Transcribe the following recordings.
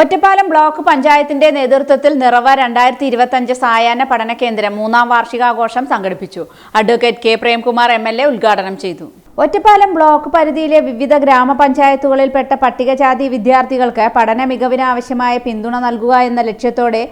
Ottapalam block പഞ്ചായത്തിന്റെ നേതൃത്വത്തിൽ നിറവ രണ്ടായിരത്തി ഇരുപത്തഞ്ച് സായാഹ്ന പഠന കേന്ദ്രം മൂന്നാം വാർഷികാഘോഷം സംഘടിപ്പിച്ചു. Advocate K Premkumar M L A ഉദ്ഘാടനം ചെയ്തു. ഒറ്റപ്പാലം ബ്ലോക്ക് പരിധിയിലെ വിവിധ ഗ്രാമപഞ്ചായത്തുകളിൽപ്പെട്ട പട്ടികജാതി വിദ്യാർത്ഥികൾക്ക് പഠന മികവിനാവശ്യമായ പിന്തുണ നൽകുക എന്ന ലക്ഷ്യത്തോടെ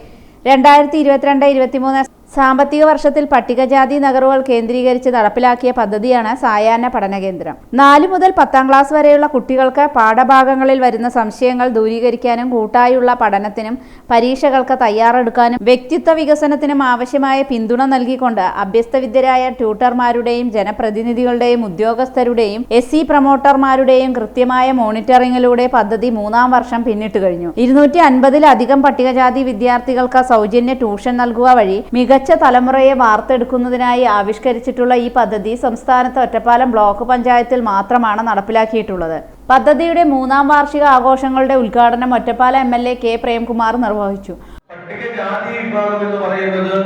രണ്ടായിരത്തി ഇരുപത്തിരണ്ട് ഇരുപത്തിമൂന്ന് സാമ്പത്തിക വർഷത്തിൽ പട്ടികജാതി നഗറുകൾ കേന്ദ്രീകരിച്ച് നടപ്പിലാക്കിയ പദ്ധതിയാണ് സായാഹ്ന പഠന കേന്ദ്രം. നാലു മുതൽ പത്താം ക്ലാസ് വരെയുള്ള കുട്ടികൾക്ക് പാഠഭാഗങ്ങളിൽ വരുന്ന സംശയങ്ങൾ ദൂരീകരിക്കാനും കൂട്ടായുള്ള പഠനത്തിനും പരീക്ഷകൾക്ക് തയ്യാറെടുക്കാനും വ്യക്തിത്വ വികസനത്തിനും ആവശ്യമായ പിന്തുണ നൽകിക്കൊണ്ട് അഭ്യസ്തവിദ്യരായ ട്യൂട്ടർമാരുടെയും ജനപ്രതിനിധികളുടെയും ഉദ്യോഗസ്ഥരുടെയും എസ് സി പ്രൊമോട്ടർമാരുടെയും കൃത്യമായ മോണിറ്ററിംഗിലൂടെ പദ്ധതി മൂന്നാം വർഷം പിന്നിട്ട് കഴിഞ്ഞു. ഇരുന്നൂറ്റി അൻപതിലധികം പട്ടികജാതി വിദ്യാർത്ഥികൾക്ക് സൗജന്യ ട്യൂഷൻ നൽകുക വഴി മികച്ച തലമുറയെ വാർത്തെടുക്കുന്നതിനായി ആവിഷ്കരിച്ചിട്ടുള്ള ഈ പദ്ധതി സംസ്ഥാനത്ത് ഒറ്റപ്പാലം ബ്ലോക്ക് പഞ്ചായത്തിൽ മാത്രമാണ് നടപ്പിലാക്കിയിട്ടുള്ളത്. പദ്ധതിയുടെ മൂന്നാം വാർഷിക ആഘോഷങ്ങളുടെ ഉദ്ഘാടനം Ottapalam M L A K Premkumar നിർവഹിച്ചു. പട്ടികജാതി വിഭാഗം എന്ന് പറയുന്നത്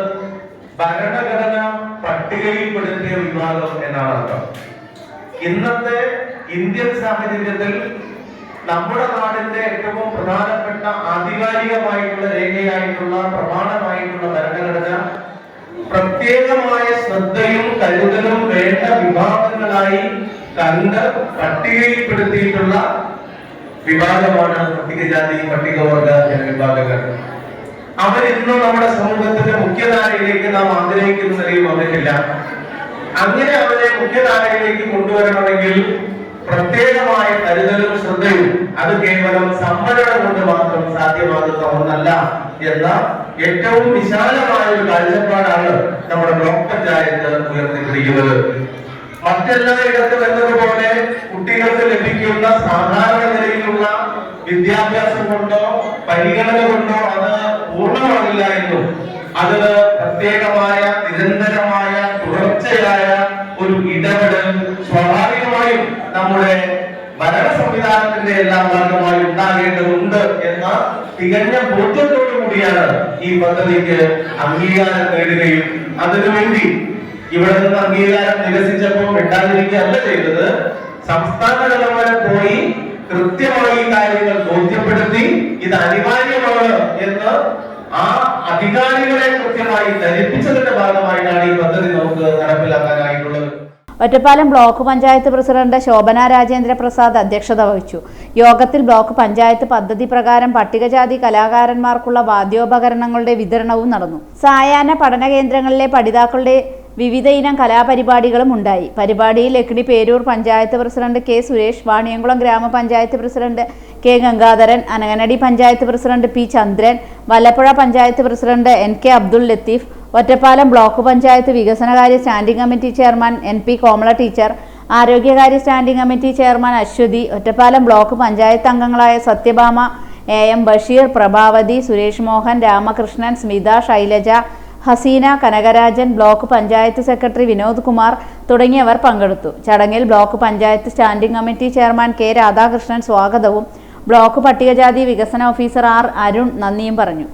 ഭരണഘടന പട്ടികയിൽപ്പെടുത്തിയ വിഭാഗം എന്നാണ് അർത്ഥം. ഇന്നത്തെ ഇന്ത്യൻ സാഹചര്യത്തിൽ നമ്മുടെ നാടിന്റെ ഏറ്റവും പ്രധാനപ്പെട്ട ആധികാരികമായിട്ടുള്ള രേഖയായിട്ടുള്ള പ്രമാണമായിട്ടുള്ള ഭരണഘടന പ്രത്യേകമായ ശ്രദ്ധയും കരുതലും വേണ്ട വിഭാഗങ്ങളായി കണ്ട് പട്ടികയിൽപ്പെടുത്തിയിട്ടുള്ള വിഭാഗമാണ് പട്ടികജാതി പട്ടികവർഗ ജനവിഭാഗങ്ങൾ. അവരിന്നും നമ്മുടെ സമൂഹത്തിന്റെ മുഖ്യധാരയിലേക്ക് നാം ആഗ്രഹിക്കുന്ന നിലയിൽ വന്നിട്ടില്ല. അങ്ങനെ അവരെ മുഖ്യധാരയിലേക്ക് കൊണ്ടുവരണമെങ്കിൽ പ്രത്യേകമായ കരുതലും ശ്രദ്ധയും അത് കേവലം സംവരണം കൊണ്ട് മാത്രം സാധ്യമാകുന്ന ഒന്നല്ല എന്ന ഏറ്റവും വിശാലമായ ഒരു കാഴ്ചപ്പാടാണ് നമ്മുടെ ബ്ലോക്ക് പഞ്ചായത്ത് ഉയർത്തിപ്പിടിക്കുന്നത്. മറ്റെല്ലായിടത്തും എന്നതുപോലെ കുട്ടികൾക്ക് ലഭിക്കുന്ന സാധാരണ നിലയിലുള്ള വിദ്യാഭ്യാസം കൊണ്ടോ പരിഗണന കൊണ്ടോ അത് പൂർണമാകില്ല എന്നും അത് പ്രത്യേകമായ നിരന്തരമായ തുടർച്ചയായ ഒരു ഇടപെടൽ സ്വാഭാവികമായും നമ്മുടെ സംവിധാനത്തിന്റെ എല്ലാം ഭാഗമായി ഉണ്ടാകേണ്ടതുണ്ട് എന്ന തികഞ്ഞ ബോധ്യത്തോടു കൂടിയാണ് ഈ പദ്ധതിക്ക് അംഗീകാരം നേടുകയും അതിനുവേണ്ടി ഇവിടെ നിന്ന് അംഗീകാരം നിരസിച്ചപ്പോൾ മിണ്ടാതിരിക്കുകയല്ല ചെയ്തത്. സംസ്ഥാന തലം വരെ പോയി കൃത്യമായി കാര്യങ്ങൾ ബോധ്യപ്പെടുത്തി ഇത് അനിവാര്യമാണ് എന്ന് ആ അധികാരികളെ കൃത്യമായി ധരിപ്പിച്ചതിന്റെ ഭാഗമായിട്ടാണ് ഈ പദ്ധതി നമുക്ക് നടപ്പിലാക്കാനായിട്ടുള്ളത്. ഒറ്റപ്പാലം ബ്ലോക്ക് പഞ്ചായത്ത് പ്രസിഡന്റ് ശോഭന രാജേന്ദ്ര പ്രസാദ് അധ്യക്ഷത വഹിച്ചു. യോഗത്തിൽ ബ്ലോക്ക് പഞ്ചായത്ത് പദ്ധതി പ്രകാരം പട്ടികജാതി കലാകാരന്മാർക്കുള്ള വാദ്യോപകരണങ്ങളുടെ വിതരണവും നടന്നു. സായാഹ്ന പഠന കേന്ദ്രങ്ങളിലെ പഠിതാക്കളുടെ വിവിധ ഇനം കലാപരിപാടികളും ഉണ്ടായി. പരിപാടിയിൽ എക്കിടി പേരൂർ പഞ്ചായത്ത് പ്രസിഡന്റ് കെ സുരേഷ് വാണിയംകുളം ഗ്രാമപഞ്ചായത്ത് president K Gangadharan Ananganadi panchayat president P Chandran Vallappuzha panchayat president N K Abdul Latheef Ottapalam block panchayat വികസനകാര്യ standing committee chairman N P Komala teacher ആരോഗ്യകാര്യ standing committee chairman Aswathi Ottapalam block panchayat അംഗങ്ങളായ Sathyabhama A M Basheer Prabhavathi Suresh Mohan Ramakrishnan Smitha Shailaja Haseena Kanakarajan block panchayat secretary Vinod Kumar തുടങ്ങിയവർ പങ്കെടുത്തു. ചടങ്ങിൽ block panchayat standing committee chairman K Radhakrishnan സ്വാഗതവും block പട്ടികജാതി വികസന officer R Arun നന്ദിയും പറഞ്ഞു.